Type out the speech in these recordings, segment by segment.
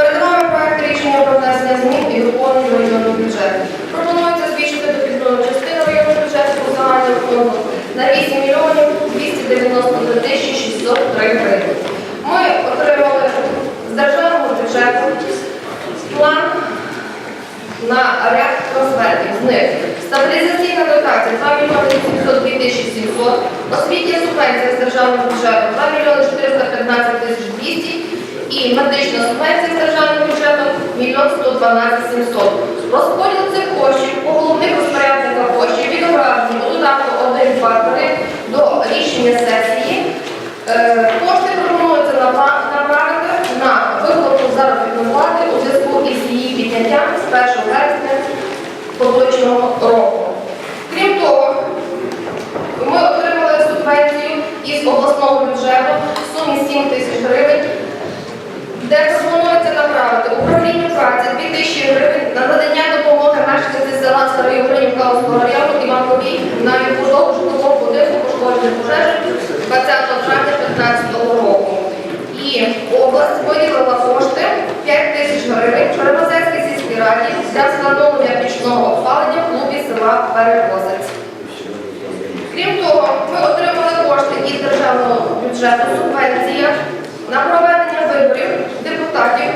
Перед проект рішення про внесення змін і доповнень до районного бюджету. Пропонується збільшити дохідну частину районного бюджету по загальному фонду на 8 мільйонів 293 тисячі 603 гривень. Ми отримали з державного бюджету план на ряд трансфертів. З них стабілізаційна дотація 2 мільйони 702 тисячі 700, освітня субвенція з державного бюджету 2 мільйони 415 тисяч 200 і медична субвенція з державного бюджету 1 112 700. Розподіл цих коштів по головних розпорядниках коштів відображені у додатку 1, 2, 3 до рішення сесії. Е, Кошти пропонується направити на виплату заробітної плати у зв'язку із її підняттям з 1 вересня поточного року. Крім того, ми отримали субвенцію із обласного бюджету в сумі 7 тисяч гривень, де пропонується направити управлінню праці 2 тисячі гривень на надання допомоги села Старої Українки Калузького району Іванкові на відбудову житлового будинку пошкоджених пожежі 20 травня 2015 року. І область виділила кошти 5 тисяч гривень Червозецькій сільській раді для встановлення пічного опалення в клубі села Перекозець. Крім того, ми отримали кошти із державного бюджету субвенція на проведення виборів депутатів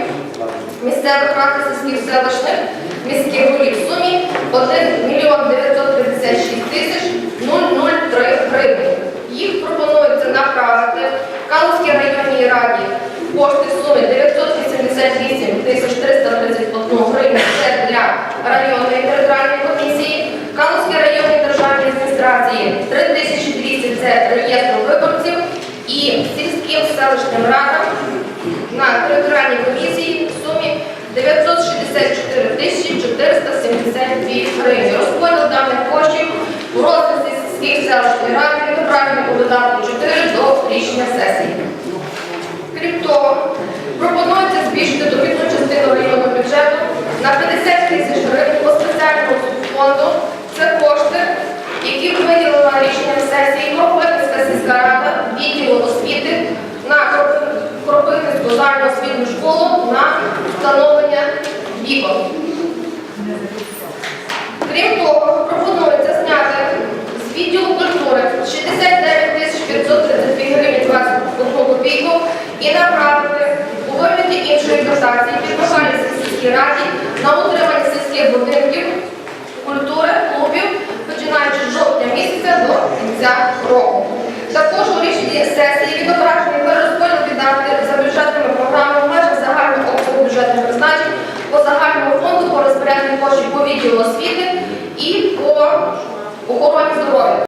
місцевих рад сільських селищних міських голів в сумі 1 мільйон 956 тисяч 003 гривень. Їх пропонується направити Калузькій районній раді кошти в сумі 988 тисяч 331 гривень. Це для районної територіальної комісії. Калузькій районній державній адміністрації 3200 це реєстр виборців і сільським селищним радам на територіальній комісії в сумі 964 тисячі 472 гривні. Розподіл даних коштів у розрізі сільських селищних рад відображений у додатку 4 до рішення сесії. Крім того, пропонується збільшити дохідну частину районного бюджету на 50 тисяч гривень по спеціальному фонду. Це кошти, які виділила рішенням сесії Кропивницька сільська рада відділу освіти на Кропи- Кропивницьку загальноосвітню школу на встановлення вікон. Крім того, пропонується зняти з відділу культури 69 тисяч 532 гривень 21 копійку і направити у вигляді іншої дотації підписання сільській раді на утримання сільських будинків культури, клубів, починаючи з жовтня місяця до кінця року. Освіти і по охороні здоров'я.